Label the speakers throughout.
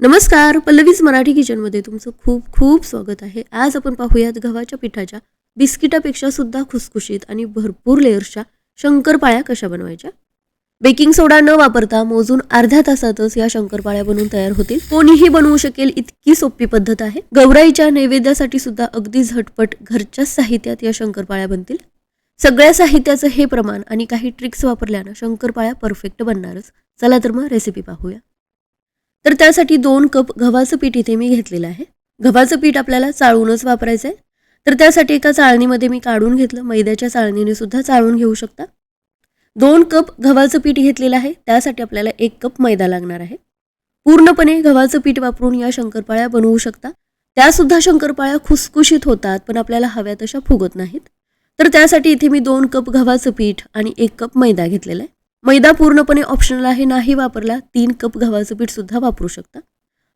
Speaker 1: नमस्कार पल्लवीज मराठी किचनमध्ये तुमचं खूप खूप स्वागत आहे. आज आपण पाहूयात गव्हाच्या पिठाच्या बिस्किटापेक्षा सुद्धा खुसखुशीत आणि भरपूर लेअर्सच्या शंकरपाळ्या कशा बनवायच्या? बेकिंग सोडा न वापरता मोजून अर्ध्या तासातच या शंकरपाळ्या बनवून तयार होतील. कोणीही बनवू शकेल इतकी सोपी पद्धत आहे. गौराईच्या नैवेद्यासाठी सुद्धा अगदी झटपट घरच्याच साहित्यात या शंकरपाळ्या बनतील. सगळ्या साहित्याचं हे प्रमाण आणि काही ट्रिक्स वापरल्यानं शंकरपाळ्या परफेक्ट बनणारच. चला तर मग रेसिपी पाहूया. तर त्यासाठी दोन कप गव्हाचं पीठ इथे मी घेतलेलं आहे. गव्हाचं पीठ आपल्याला चाळूनच वापरायचं आहे तर त्यासाठी एका चाळणीमध्ये मी काढून घेतलं. मैद्याच्या चाळणीने सुद्धा चाळून घेऊ शकता. दोन कप गव्हाचं पीठ घेतलेलं आहे. त्यासाठी आपल्याला एक कप मैदा लागणार आहे. पूर्णपणे गव्हाचं पीठ वापरून या शंकरपाळ्या बनवू शकता. त्यासुद्धा शंकरपाळ्या खुसखुशीत होतात पण आपल्याला हव्या तशा फुगत नाहीत. तर त्यासाठी इथे मी दोन कप गव्हाचं पीठ आणि एक कप मैदा घेतलेला आहे. मैदा पूर्णपणे ऑप्शनल आहे नाही वापरला तीन कप गव्हाचं पीठ सुद्धा वापरू शकता.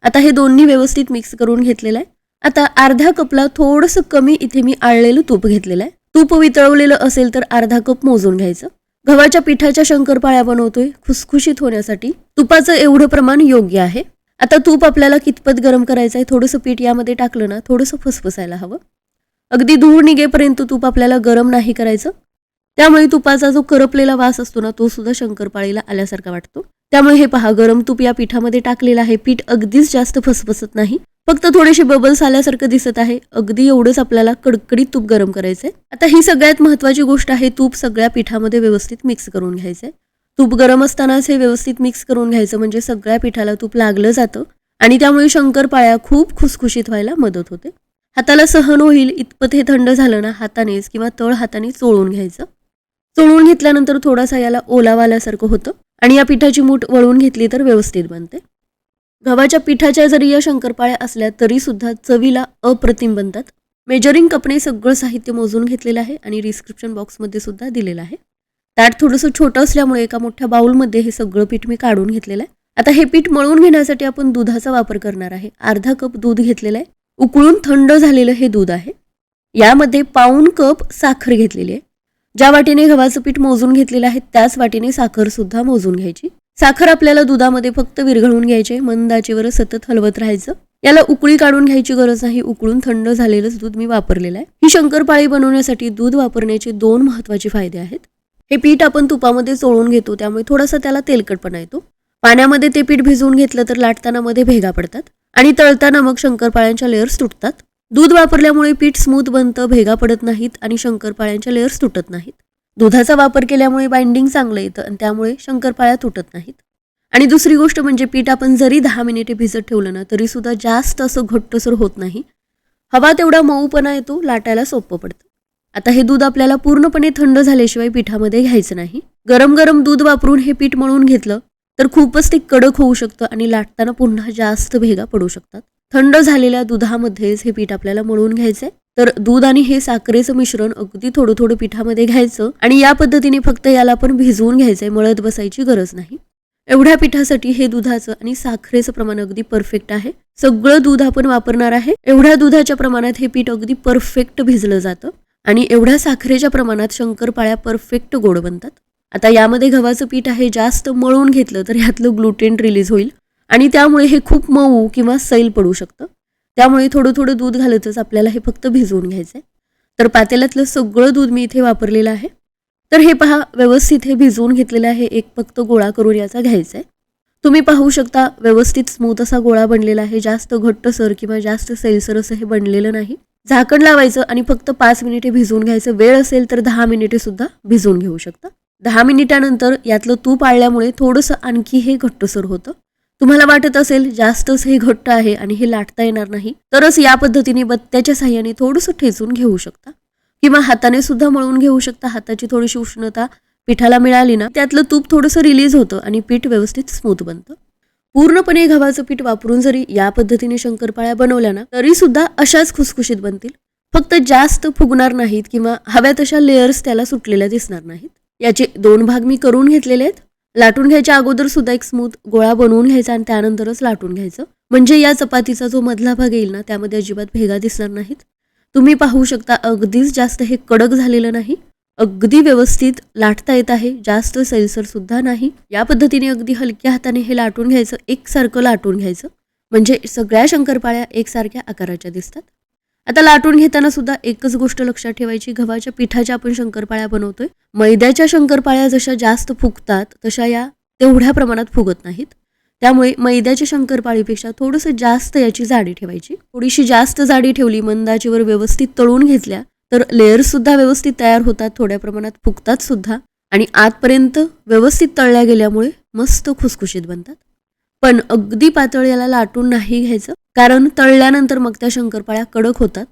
Speaker 1: आता हे दोन्ही व्यवस्थित मिक्स करून घेतलेलं आहे. आता अर्ध्या कपला थोडंसं कमी इथे मी आळलेलं तूप घेतलेलं आहे. तूप वितळवलेलं असेल तर अर्धा कप मोजून घ्यायचं. गव्हाच्या पिठाच्या शंकरपाळ्या बनवतोय खुसखुशीत होण्यासाठी. तुपाचं एवढं प्रमाण योग्य आहे. आता तूप आपल्याला कितपत गरम करायचं आहे थोडंसं पीठ यामध्ये टाकलं ना थोडंसं फसफसायला हवं. अगदी धूळ निघेपर्यंत तूप आपल्याला गरम नाही करायचं. त्यामुळे तुपाचा जो करपलेला वास असतो ना तो सुद्धा शंकरपाळीला आल्यासारखा वाटतो. त्यामुळे हे पहा गरम तूप या पिठामध्ये टाकलेलं आहे. पीठ अगदीच जास्त फसफसत नाही. फक्त थोडेसे बबल्स आल्यासारखं दिसत आहे. अगदी एवढंच आपल्याला कडकडीत तूप गरम करायचंय. आता ही सगळ्यात महत्वाची गोष्ट आहे तूप सगळ्या पिठामध्ये व्यवस्थित मिक्स करून घ्यायचंय. तूप गरम असतानाच हे व्यवस्थित मिक्स करून घ्यायचं म्हणजे सगळ्या पिठाला तूप लागलं जातं आणि त्यामुळे शंकरपाळ्या खूप खुसखुशीत व्हायला मदत होते. हाताला सहन होईल इतपत हे थंड झालं ना हातानेच किंवा तळ हाताने चोळून घ्यायचं. चोळून घेतल्यानंतर थोडासा याला ओलावा आल्यासारखं होतं आणि या पिठाची मूठ वळून घेतली तर व्यवस्थित बनते. गव्हाच्या पिठाच्या जरी या शंकरपाळ्या असल्या तरी सुद्धा चवीला अप्रतिम बनतात. मेजरिंग कपने सगळं साहित्य मोजून घेतलेलं आहे आणि डिस्क्रिप्शन बॉक्समध्ये सुद्धा दिलेलं आहे. ताट थोडंसं छोटं असल्यामुळे एका मोठ्या बाऊलमध्ये हे सगळं पीठ मी काढून घेतलेलं आहे. आता हे पीठ मळून घेण्यासाठी आपण दुधाचा वापर करणार आहे. अर्धा कप दूध घेतलेलं आहे. उकळून थंड झालेलं हे दूध आहे. यामध्ये पाऊन कप साखर घेतलेली आहे. ज्या वाटीने गव्हाचं पीठ मोजून घेतलेलं आहे त्याच वाटीने साखर सुद्धा मोजून घ्यायची. साखर आपल्याला दुधामध्ये फक्त विरघळून घ्यायचे मंदाचीवर सतत हलवत राहायचं. याला उकळी काढून घ्यायची गरज नाही उकळून थंड झालेलंच दूध मी वापरलेलं आहे. ही शंकरपाळी बनवण्यासाठी दूध वापरण्याचे दोन महत्त्वाचे फायदे आहेत. हे पीठ आपण तुपामध्ये चोळून घेतो त्यामुळे थोडासा त्याला तेलकटपणा येतो. पाण्यामध्ये ते पीठ भिजवून घेतलं तर लाटताना मध्ये भेगा पडतात आणि तळताना मग शंकरपाळ्यांच्या लेअर्स तुटतात. दूध वापरल्यामुळे पीठ स्मूथ बनतं भेगा पडत नाहीत आणि शंकरपाळ्यांच्या लेअर्स तुटत नाहीत. दुधाचा वापर केल्यामुळे बाइंडिंग चांगलं येतं आणि त्यामुळे शंकरपाळ्या तुटत नाहीत. आणि दुसरी गोष्ट म्हणजे पीठ आपण जरी दहा मिनिटे भिजत ठेवलं ना तरी सुद्धा जास्त असं घट्टसर होत नाही. हवा तेवढा मऊपणा येतो लाटायला सोपं पडतं. आता हे दूध आपल्याला पूर्णपणे थंड झाल्याशिवाय पिठामध्ये घ्यायचं नाही. गरम गरम दूध वापरून हे पीठ मळून घेतलं तर खूपच ते कडक होऊ शकतं आणि लाटताना पुन्हा जास्त भेगा पडू शकतात. थंड झालेल्या दुधामध्येच हे पीठ आपल्याला मळून घ्यायचंय. तर दूध आणि हे साखरेचं मिश्रण अगदी थोडं थोडं पिठामध्ये घ्यायचं आणि या पद्धतीने फक्त याला पण भिजवून घ्यायचंय मळत बसायची गरज नाही. एवढ्या पिठासाठी हे दुधाचं आणि साखरेचं प्रमाण अगदी परफेक्ट आहे. सगळं दूध आपण वापरणार आहे. एवढ्या दुधाच्या प्रमाणात हे पीठ अगदी परफेक्ट भिजलं जातं आणि एवढ्या साखरेच्या प्रमाणात शंकरपाळ्या परफेक्ट गोड बनतात. आता यामध्ये गव्हाचं पीठ आहे जास्त मळून घेतलं तर ह्यातलं ग्लुटेन रिलीज होईल. आणि त्यामुळे हे खूप मऊ किंवा सैल पडू शकतं. त्यामुळे थोडं थोडं दूध घालतच आपल्याला हे फक्त भिजवून घ्यायचं आहे तर पातेल्यातलं सगळं दूध मी इथे वापरलेलं आहे. तर हे पहा व्यवस्थित हे भिजवून घेतलेलं आहे. एक फक्त गोळा करून याचा घ्यायचा आहे तुम्ही पाहू शकता व्यवस्थित स्मूथ असा गोळा बनलेला आहे. जास्त घट्टसर किंवा जास्त सैलसर असं हे बनलेलं नाही. झाकण लावायचं आणि फक्त पाच मिनिटे भिजवून घ्यायचं. वेळ असेल तर दहा मिनिटे सुद्धा भिजवून घेऊ शकता. दहा मिनिटानंतर यातलं तूप आळल्यामुळे थोडंसं आणखी हे घट्टसर होतं. तुम्हाला वाटत असेल जास्तच हे घट्ट आहे आणि हे लाटता येणार नाही तरच या पद्धतीने बत्त्याच्या साह्याने थोडंसं ठेचून घेऊ शकता. किंवा हाताने सुद्धा मळून घेऊ शकता. हाताची थोडीशी उष्णता पिठाला मिळाली ना त्यातलं तूप थोडंसं रिलीज होतं आणि पीठ व्यवस्थित स्मूथ बनतं. पूर्णपणे गव्हाचं पीठ वापरून जरी या पद्धतीने शंकरपाळ्या बनवल्या ना तरी सुद्धा अशाच खुसखुशीत बनतील. फक्त जास्त फुगणार नाहीत किंवा हव्या तशा लेयर्स त्याला सुटलेल्या दिसणार नाहीत. याचे दोन भाग मी करून घेतलेले आहेत. लाटून घ्यायच्या अगोदर सुद्धा एक स्मूथ गोळा बनवून घ्यायचा आणि त्यानंतरच लाटून घ्यायचं. म्हणजे या चपातीचा जो मधला भाग येईल ना त्यामध्ये अजिबात भेगा दिसणार नाहीत. तुम्ही पाहू शकता अगदीच जास्त हे कडक झालेलं नाही. अगदी व्यवस्थित लाटता येत आहे जास्त सैलसर सुद्धा नाही. या पद्धतीने अगदी हलक्या हाताने हे लाटून घ्यायचं एकसारखं लाटून घ्यायचं. म्हणजे सगळ्या शंकरपाळ्या एकसारख्या आकाराच्या दिसतात. आता लाटून घेताना सुद्धा एकच गोष्ट लक्षात ठेवायची गव्हाच्या पिठाच्या आपण शंकरपाळ्या बनवतोय. मैद्याच्या शंकरपाळ्या जशा जास्त फुगतात तशा या तेवढ्या प्रमाणात फुगत नाहीत. त्यामुळे मैद्याच्या शंकरपाळीपेक्षा थोडंसं जास्त याची जाडी ठेवायची. थोडीशी जास्त जाडी ठेवली मंदाचीवर व्यवस्थित तळून घेतल्या तर लेअर्स सुद्धा व्यवस्थित तयार होतात थोड्या प्रमाणात फुगतात सुद्धा. आणि आतपर्यंत व्यवस्थित तळल्या गेल्यामुळे मस्त खुसखुशीत बनतात. पण अगदी पातळ याला लाटून नाही घ्यायचं. कारण तळल्यानंतर मग त्या शंकरपाळ्या कडक होतात.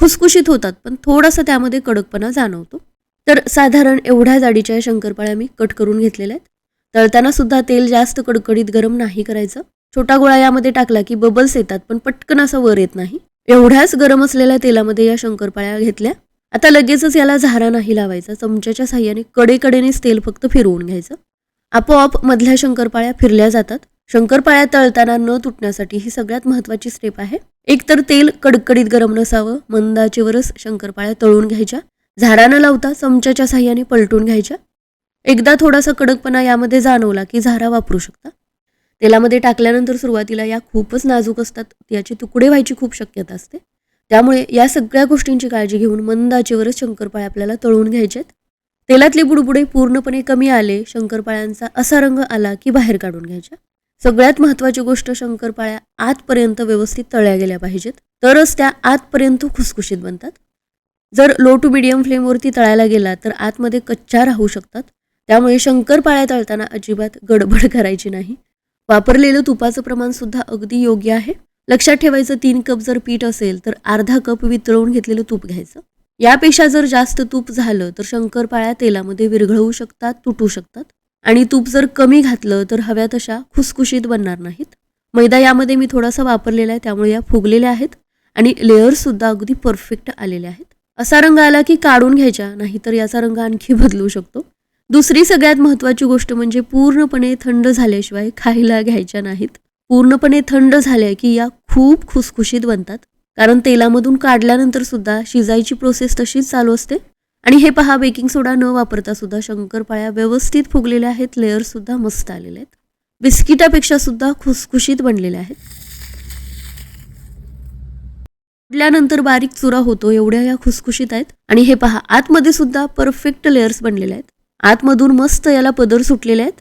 Speaker 1: खुसखुशीत होतात पण थोडासा त्यामध्ये कडकपणा जाणवतो. तर साधारण एवढ्या जाडीच्या या शंकरपाळ्या मी कट करून घेतलेल्या आहेत. तळताना सुद्धा तेल जास्त कडकडीत गरम नाही करायचं. छोटा गोळा यामध्ये टाकला की बबल्स येतात पण पटकन असं वर येत नाही. एवढ्याच गरम असलेल्या तेलामध्ये या शंकरपाळ्या घेतल्या. आता लगेचच याला झारा नाही लावायचा. चमच्याच्या साह्याने कडेकडेनेच तेल फक्त फिरवून घ्यायचं. आपोआप मधल्या शंकरपाळ्या फिरल्या जातात. शंकरपाळ्या तळताना न तुटण्यासाठी ही सगळ्यात महत्वाची स्टेप आहे. एकतर तेल कडकडीत गरम नसावं मंदाचेवरच शंकरपाळ्या तळून घ्यायच्या झाडानं न लावता चमच्याच्या साह्याने पलटून घ्यायच्या. एकदा थोडासा कडकपणा यामध्ये जाणवला की झारा वापरू शकता. तेलामध्ये टाकल्यानंतर सुरुवातीला या खूपच नाजूक असतात याचे तुकडे व्हायची खूप शक्यता असते. त्यामुळे या सगळ्या गोष्टींची काळजी घेऊन मंद आचेवरच शंकरपाळ्या आपल्याला तळून घ्यायचेत. तेलातले बुडबुडे पूर्णपणे कमी आले शंकरपाळ्यांचा असा रंग आला की बाहेर काढून घ्यायच्या. सगळ्यात महत्त्वाची गोष्ट शंकरपाळ्या आतपर्यंत व्यवस्थित तळल्या गेल्या पाहिजेत. तरच त्या आतपर्यंत खुसखुशीत बनतात. जर लो टू मिडियम फ्लेमवरती तळायला गेला तर आतमध्ये कच्च्या राहू शकतात. त्यामुळे शंकरपाळ्या तळताना अजिबात गडबड करायची नाही. वापरलेलं तुपाचं प्रमाण सुद्धा अगदी योग्य आहे. लक्षात ठेवायचं तीन कप जर पीठ असेल तर अर्धा कप वितळवून घेतलेलं तूप घ्यायचं. यापेक्षा जर जास्त तूप झालं तर शंकरपाळ्या तेलामध्ये विरघळवू शकतात तुटू शकतात. आणि तूप जर कमी घातलं तर हव्या तशा खुसखुशीत बनणार नाहीत. मैदा यामध्ये मी थोडासा वापरलेला आहे त्यामुळे या फुगलेल्या आहेत आणि लेअरसुद्धा अगदी परफेक्ट आलेल्या आहेत. असा रंग आला की काढून घ्यायच्या नाहीतर याचा रंग आणखी बदलू शकतो. दुसरी सगळ्यात महत्त्वाची गोष्ट म्हणजे पूर्णपणे थंड झाल्याशिवाय खायला घ्यायच्या नाहीत. पूर्णपणे थंड झाल्या की या खूप खुसखुशीत बनतात. कारण तेलामधून काढल्यानंतर सुद्धा शिजायची प्रोसेस तशीच चालू असते. आणि हे पहा बेकिंग सोडा न वापरता सुद्धा शंकरपाळ्या व्यवस्थित फुगलेल्या आहेत. लेअर सुद्धा मस्त आलेले आहेत. बिस्किटापेक्षा सुद्धा खुसखुशीत बनलेल्या आहेत. फुटल्यानंतर बारीक चुरा होतो एवढ्या या खुसखुशीत आहेत. आणि हे पहा आतमध्ये सुद्धा परफेक्ट लेअर्स बनलेले आहेत. आतमधून मस्त याला पदर सुटलेले आहेत.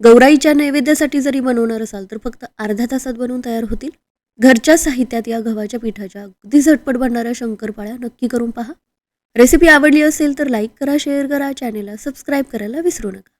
Speaker 1: गौराईच्या नैवेद्यासाठी जरी बनवणार असाल तर फक्त अर्ध्या तासात बनवून तयार होतील. घरच्या साहित्यात या गव्हाच्या पिठाच्या अगदी झटपट बनणाऱ्या शंकरपाळ्या नक्की करून पहा. रेसिपी आवडली असेल तर लाईक करा शेअर करा चॅनेलला सबस्क्राईब करायला विसरू नका.